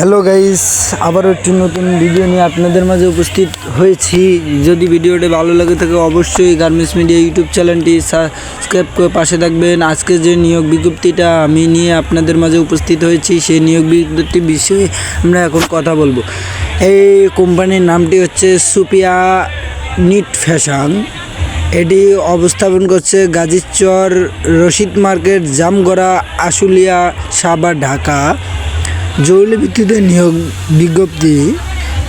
Hello guys আবারও একটি নতুন ভিডিও নিয়ে আপনাদের মাঝে উপস্থিত হয়েছি। যদি ভিডিওটি ভালো লাগে থাকে অবশ্যই গার্মেন্টস মিডিয়া ইউটিউব চ্যানেলটি সাবস্ক্রাইব করে পাশে থাকবেন। আজকে যে নিয়োগ বিজ্ঞপ্তিটা আমি নিয়ে আপনাদের মাঝে উপস্থিত হয়েছি, সেই নিয়োগ বিজ্ঞপ্তি বিষয়ে আমরা এখন কথা বলব। এই কোম্পানির নামটি হচ্ছে সুপিয়া নিট ফ্যাশন। এটি অবস্থাপন করছে গাজীচর রশিদ মার্কেট, জামগড়া, আশুলিয়া, সাবা, ঢাকা। জরুরি ভিত্তিতে নিয়োগ বিজ্ঞপ্তি।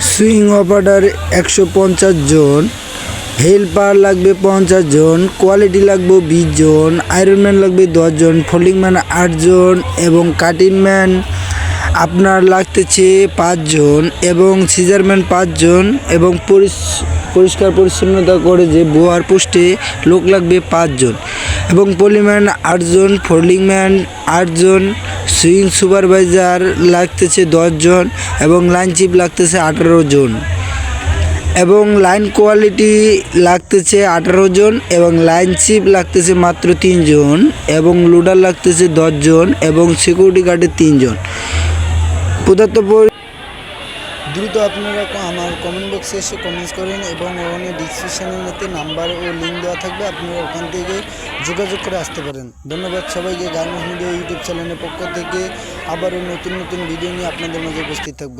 সুইং অপারেটর একশো পঞ্চাশ জন, হেল্পার লাগবে পঞ্চাশ জন, কোয়ালিটি লাগবে বিশ জন আয়রনম্যান লাগবে দশ জন, ফোল্ডিং ম্যান আটজন এবং কাটিং ম্যান আপনার লাগতেছে পাঁচজন এবং সিজারম্যান পাঁচজন এবং পরিষ্কার পরিচ্ছন্নতা করে যে বোয়ার পোস্টে লোক লাগবে পাঁচজন এবং পলিম্যান আটজন ফোল্ডিং ম্যান আটজন সুইং সুপারভাইজার লাগতেছে দশজন এবং লাইন চিপ লাগতেছে আঠারো জন। এবং লাইন কোয়ালিটি লাগতেছে আঠারো জন এবং লাইন চিপ লাগতেছে মাত্র তিনজন এবং লোডার লাগতেছে দশজন এবং সিকিউরিটি গার্ডের তিনজন পদার্থ পরি- দ্রুত আপনারা আমার কমেন্ট বক্সে এসে কমেন্টস করেন এবং ওখানে ডিসক্রিপশানে মধ্যে নাম্বার ও লিঙ্ক দেওয়া থাকবে, আপনারা ওখান থেকে যোগাযোগ করে আসতে পারেন। ধন্যবাদ সবাইকে, গান মিডিয়া ইউটিউব চ্যানেলের পক্ষ থেকে আবারও নতুন নতুন ভিডিও নিয়ে আপনাদের মাঝে উপস্থিত থাকব।